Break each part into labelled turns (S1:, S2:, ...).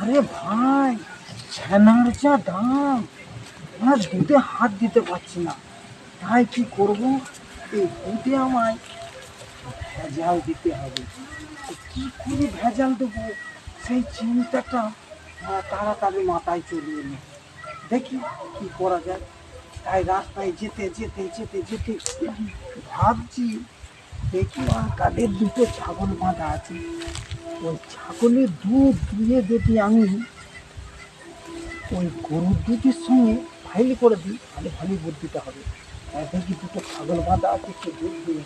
S1: আরে ভাই, ছানার যা দাম। আর দুধে হাত দিতে পারছি না। তাই কি করব? এই দুধে আমায় ভেজাল দিতে হবে। কি করে ভেজাল দেবো? সেই চিন্তাটা তাড়াতাড়ি মাথায় চলে এলো। দেখি কি করা যায়। তাই রাস্তায় যেতে যেতে যেতে যেতে ভাবছি, দেখি আর কাদের দুটো ছাগল বাঁধা আছে। ওই ছাগলের দুধ দুয়ে যদি আমি ওই গরুর দুধের সঙ্গে ফাইল করে দিই, তাহলে ভালোই বুদ্ধিটা হবে। দেখি দুটো ছাগল বাঁধা আছে সে দুধ দিয়ে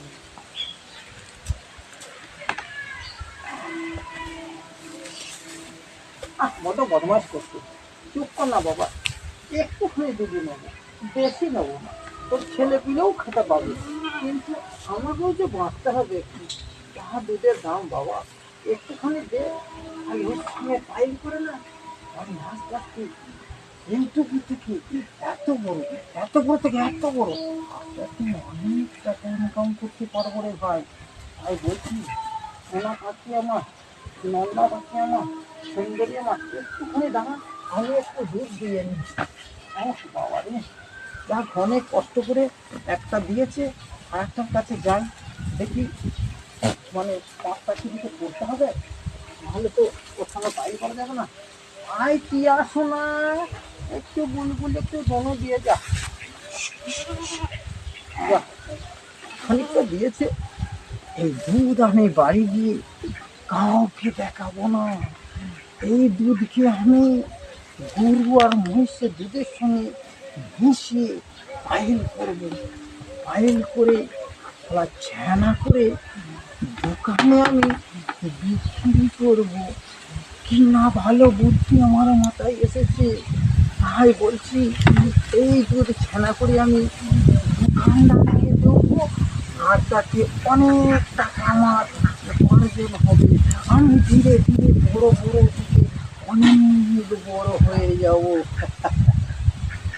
S1: বড় বদমাস করতো চুপ কর না বাবা, একটুখানি দুধ নেব, বেশি নেব না। তোর ছেলে পিলেও খেতে পাবে। কিন্তু আমাকেও যে বাঁচতে হবে একটু যাহা দুধের দাম বাবা। একটুখানি পাইল করে না আমি এত বড় এত বড় থেকে এত বড়। ইনকাম করতে ভাই। বলছি সোনা আমার আমার আমার। একটুখানি দাঁড়া, আমি একটু দুধ দিয়ে বাবা রে। যাক, অনেক কষ্ট করে একটা দিয়েছে আর একটার কাছে যাই। দেখি মানে পাঁচটা কিছু করতে হবে? নাহলে তো ওর সঙ্গে পাই করা যাবে না। আয় কি আসো না একটু বুলবুল একটু দন দিয়ে যা। খানিকটা দিয়েছে। এই দুধ আমি বাড়ি গিয়ে কাউকে দেখাবো না। এই দুধকে আমি গরু আর মহিষের দুধের সঙ্গে মিশিয়ে পাইল করব। পাইল করে ওরা ছানা করে দোকানে আমি বিক্রি করব। কি না ভালো বুদ্ধি আমার মাথায় এসেছে। তাই বলছি, এই দুধ ছানা করে আমি দোকানদারকে দেবো। আর তাতে অনেক টাকা আমার উপার্জন হবে। আমি ধীরে ধীরে বড় বড় থেকে অনেক বড় হয়ে যাব।